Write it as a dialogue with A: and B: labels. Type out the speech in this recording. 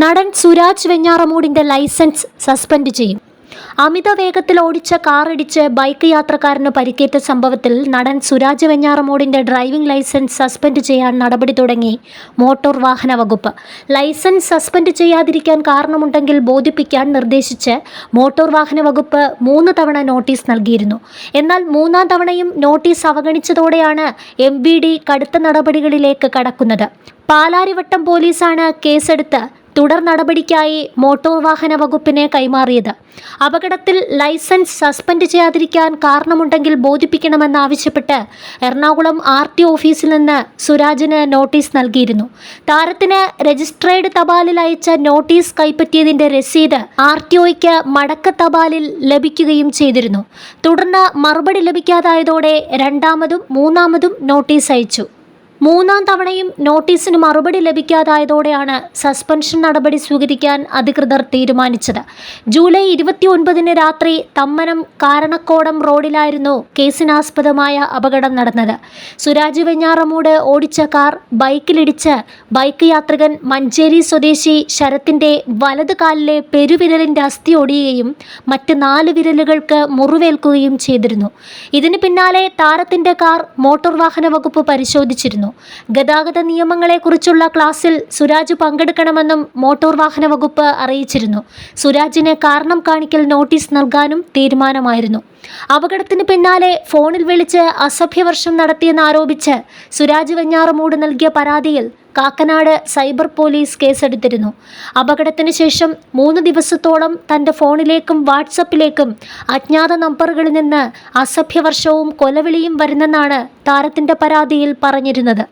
A: നടൻ Suraj വെഞ്ഞാറമൂടിന്റെ licence suspend ചെയ്യും. അമിത വേഗത്തിൽ ഓടിച്ച കാറിടിച്ച് ബൈക്ക് യാത്രക്കാരന് പരിക്കേറ്റ സംഭവത്തിൽ നടൻ സുരാജ് വെഞ്ഞാറമൂടിന്റെ ഡ്രൈവിംഗ് ലൈസൻസ് സസ്പെൻഡ് ചെയ്യാൻ നടപടി തുടങ്ങി മോട്ടോർ വാഹന വകുപ്പ്. ലൈസൻസ് സസ്പെൻഡ് ചെയ്യാതിരിക്കാൻ കാരണമുണ്ടെങ്കിൽ ബോധിപ്പിക്കാൻ നിർദ്ദേശിച്ച് മോട്ടോർ വാഹന വകുപ്പ് മൂന്ന് തവണ നോട്ടീസ് നൽകിയിരുന്നു. എന്നാൽ മൂന്നാം തവണയും നോട്ടീസ് അവഗണിച്ചതോടെയാണ് എം കടുത്ത നടപടികളിലേക്ക് കടക്കുന്നത്. പാലാരിവട്ടം പോലീസാണ് കേസെടുത്ത് തുടർ നടപടിക്കായി മോട്ടോർ വാഹന വകുപ്പിന് കൈമാറിയത്. അപകടത്തിൽ ലൈസൻസ് സസ്പെൻഡ് ചെയ്യാതിരിക്കാൻ കാരണമുണ്ടെങ്കിൽ ബോധിപ്പിക്കണമെന്നാവശ്യപ്പെട്ട് എറണാകുളം ആർ ടി ഓഫീസിൽ നിന്ന് സുരാജിന് നോട്ടീസ് നൽകിയിരുന്നു. താരത്തിന് രജിസ്ട്രേഡ് തപാലിൽ അയച്ച നോട്ടീസ് കൈപ്പറ്റിയതിന്റെ രസീത് ആർ ടി ഒയ്ക്ക് മടക്ക തപാലിൽ ലഭിക്കുകയും ചെയ്തിരുന്നു. തുടർന്ന് മറുപടി ലഭിക്കാതായതോടെ രണ്ടാമതും മൂന്നാമതും നോട്ടീസ് അയച്ചു. മൂന്നാം തവണയും നോട്ടീസിന് മറുപടി ലഭിക്കാതായതോടെയാണ് സസ്പെൻഷൻ നടപടി സ്വീകരിക്കാൻ അധികൃതർ തീരുമാനിച്ചത്. ജൂലൈ ഇരുപത്തി ഒൻപതിന് രാത്രി തമ്മനം കാരണക്കോടം റോഡിലായിരുന്നു കേസിനാസ്പദമായ അപകടം നടന്നത്. സുരാജ് വെഞ്ഞാറമൂട് ഓടിച്ച കാർ ബൈക്കിലിടിച്ച് ബൈക്ക് യാത്രികൻ മഞ്ചേരി സ്വദേശി ശരത്തിന്റെ വലത് കാലിലെ പെരുവിരലിന്റെ അസ്ഥി ഒടിയുകയും മറ്റ് നാല് വിരലുകൾക്ക് മുറിവേൽക്കുകയും ചെയ്തിരുന്നു. ഇതിന് പിന്നാലെ താരത്തിന്റെ കാർ മോട്ടോർ വാഹന വകുപ്പ് പരിശോധിച്ചിരുന്നു. ഗതാഗത നിയമങ്ങളെക്കുറിച്ചുള്ള ക്ലാസ്സിൽ സുരാജ് പങ്കെടുക്കണമെന്നും മോട്ടോർ വാഹന വകുപ്പ് അറിയിച്ചിരുന്നു. സുരാജിന് കാരണം കാണിക്കൽ നോട്ടീസ് നൽകാനും തീരുമാനമായിരുന്നു. അപകടത്തിന് പിന്നാലെ ഫോണിൽ വിളിച്ച് അസഭ്യവർഷം നടത്തിയെന്നാരോപിച്ച് സുരാജ് വെഞ്ഞാറമൂട് നൽകിയ പരാതിയിൽ കാക്കനാട് സൈബർ പോലീസ് കേസെടുത്തിരുന്നു. അപകടത്തിന് ശേഷം മൂന്ന് ദിവസത്തോളം തന്റെ ഫോണിലേക്കും വാട്സപ്പിലേക്കും അജ്ഞാത നമ്പറുകളിൽ നിന്ന് അസഭ്യവർഷവും കൊലവിളിയും വരുന്നെന്നാണ് താരത്തിന്റെ പരാതിയിൽ പറഞ്ഞിരുന്നത്.